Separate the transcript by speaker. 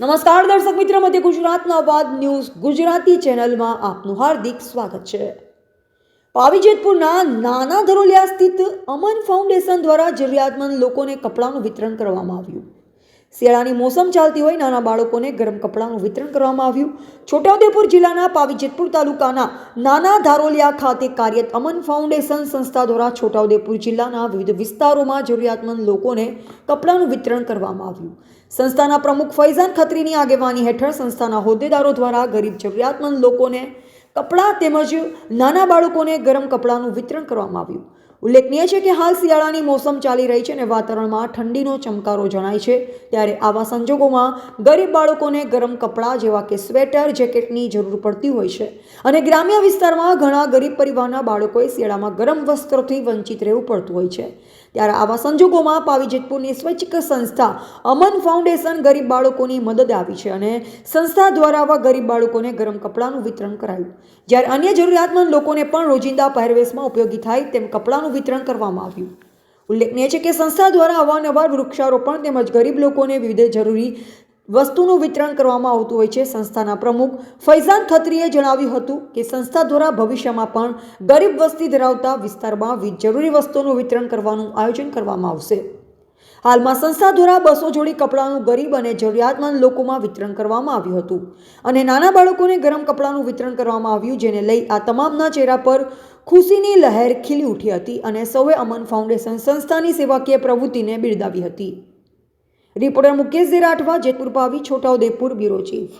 Speaker 1: નમસ્કાર દર્શક મિત્રો, મધ્ય ગુજરાતના અવાજ ન્યૂઝ ગુજરાતી ચેનલમાં આપનું હાર્દિક સ્વાગત છે. પાવીજેતપુરના નાના ધરોલિયા સ્થિત અમન ફાઉન્ડેશન દ્વારા જરૂરિયાતમંદ લોકોને કપડાનું વિતરણ કરવામાં આવ્યું. શિયાળાની મોસમ ચાલતી હોય નાના બાળકોને ગરમ કપડાનું વિતરણ કરવામાં આવ્યું. છોટાઉદેપુર જિલ્લાના પાવીજેતપુર તાલુકાના નાના ધારોલિયા ખાતે કાર્યરત અમન ફાઉન્ડેશન સંસ્થા દ્વારા છોટાઉદેપુર જિલ્લાના વિવિધ વિસ્તારોમાં જરૂરિયાતમંદ લોકોને કપડાનું વિતરણ કરવામાં આવ્યું. સંસ્થાના પ્રમુખ ફૈઝાન ખત્રીની આગેવાની હેઠળ સંસ્થાના હોદ્દેદારો દ્વારા ગરીબ જરૂરિયાતમંદ લોકોને કપડાં તેમજ નાના બાળકોને ગરમ કપડાનું વિતરણ કરવામાં આવ્યું. ઉલ્લેખનીય છે કે હાલ શિયાળાની મોસમ ચાલી રહી છે અને વાતાવરણમાં ઠંડીનો ચમકારો જણાય છે. ત્યારે આવા સંજોગોમાં ગરીબ બાળકોને ગરમ કપડાં જેવા કે સ્વેટર, જેકેટની જરૂર પડતી હોય છે. અને ગ્રામ્ય વિસ્તારમાં ઘણા ગરીબ પરિવારના બાળકોએ શિયાળામાં ગરમ વસ્ત્રોથી વંચિત રહેવું પડતું હોય છે. ત્યારે આવા સંજોગોમાં પાવીજેતપુરની સ્વૈચ્છિક સંસ્થા અમન ફાઉન્ડેશન ગરીબ બાળકોની મદદ આવી છે અને સંસ્થા દ્વારા આવા ગરીબ બાળકોને ગરમ કપડાનું વિતરણ કરાયું. જ્યારે અન્ય જરૂરિયાતમંદ લોકોને પણ રોજિંદા પહેરવેશમાં ઉપયોગી થાય તેમ કપડાનું વિતરણ કરવામાં આવ્યું. ઉલ્લેખનીય છે કે સંસ્થા દ્વારા અવારનવાર વૃક્ષારોપણ તેમજ ગરીબ લોકોને વિવિધ જરૂરી વસ્તુનું વિતરણ કરવામાં આવતું હોય છે. સંસ્થાના પ્રમુખ ફૈઝાન ખત્રીએ જણાવ્યું હતું કે સંસ્થા દ્વારા ભવિષ્યમાં પણ ગરીબ વસ્તી ધરાવતા વિસ્તારમાં જરૂરી વસ્તુઓનું વિતરણ કરવાનું આયોજન કરવામાં આવશે. હાલમાં સંસ્થા દ્વારા બસો જોડી કપડાનું ગરીબ અને જરૂરિયાતમંદ લોકોમાં વિતરણ કરવામાં આવ્યું હતું. અને નાના બાળકોને ગરમ કપડાનું વિતરણ કરવામાં આવ્યું, જેને લઈ આ તમામના ચહેરા પર ખુશીની લહેર ખીલી ઉઠી હતી અને સૌએ અમન ફાઉન્ડેશન સંસ્થાની સેવાકીય પ્રવૃત્તિને બિરદાવી હતી. Reporter Mukesh Derathwa Jetpur Pavi Chhota Udepur bureau chief.